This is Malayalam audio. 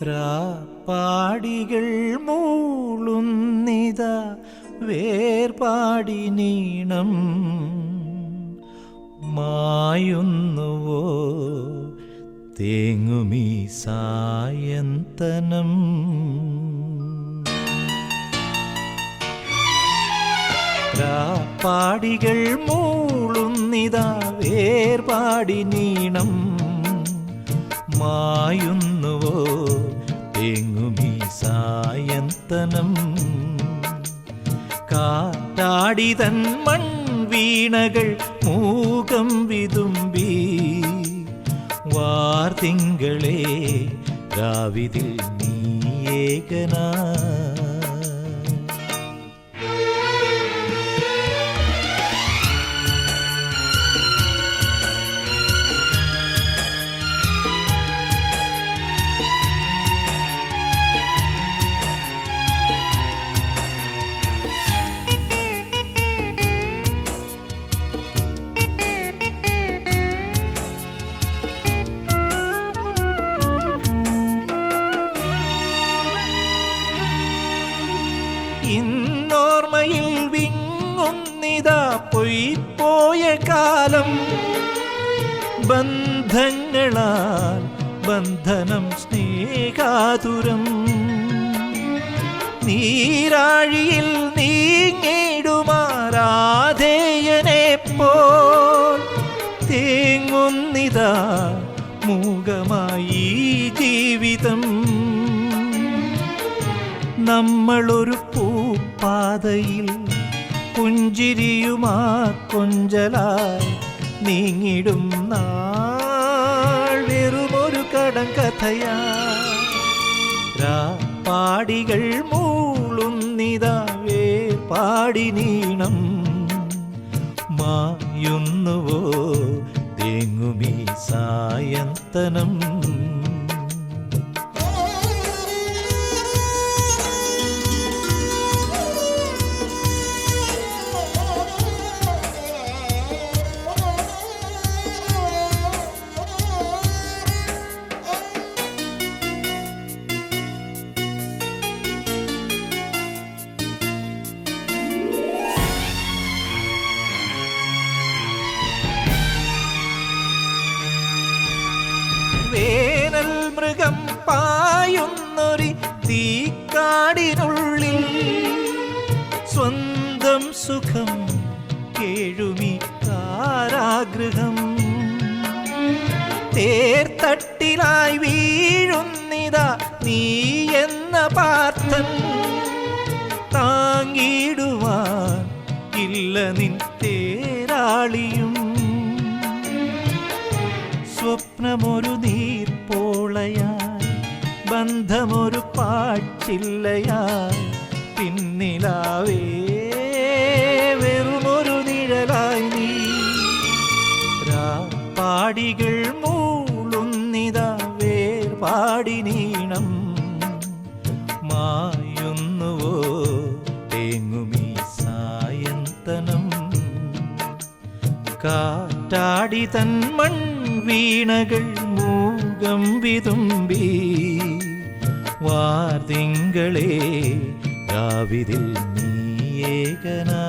രാപ്പാടികൾ മൂളുന്നിത വേർപാടി നീണം മായുന്നുവോ തേങ്ങുമീ സായന്തനം? പാടികൾ മൂളുന്നിതാ വേർപാടി നീണം മായുന്നുവോ തേങ്ങുമീ സായന്തനം കാറ്റാടിതൻ മൺവീണകൾ മൂകം വിതുമ്പി വാർത്തിങ്കളെ രാവിതിൽ നീയേകനാ ഇന്നോർമ്മയിൽ വിങ്ങുന്നിതാ പൊയ്പോയ കാലം. ബന്ധങ്ങളാൽ ബന്ധനം സ്നേഹാതുരം. നീരാഴിയിൽ നീങ്ങിടുമാരാധേയനെ പോൽ തേങ്ങുന്നിതാ മൂകമായി ജീവിതം. നമ്മളൊരു പൂപ്പാതയിൽ പുഞ്ചിരിയുമാ കൊഞ്ചലായി നീങ്ങിടും നാൾ. കടം കഥയാ. പാടികൾ മൂളുന്നിതാ. വേർപാടി നീണം മായുന്നുവോ? തേങ്ങുമീ സായന്തനം. പായുന്നൊരി തീക്കാടിനുള്ളിൽ സ്വന്തം സുഖം കേഴുമി കാരാഗൃഹം. തേർത്തട്ടിലായി വീഴുന്നിതാ നീ എന്ന പാർത്ഥൻ. താങ്ങിടുവാൻ ഇല്ല നിൻ തേരാളിയും പാച്ചില്ലയായി പിന്നിലാവേ വെറുമൊരു നിഴലായി നീ. പാടികൾ മൂളുന്നിതാ വേർപാടി നീണം. മായുന്നുവോ തേങ്ങുമീ സായന്തനം. കാറ്റാടി തൻ മൺവീണകൾ മൂകം വിതുമ്പി വാർതിങ്കളെ രാവിതിൽ നീയേകനാ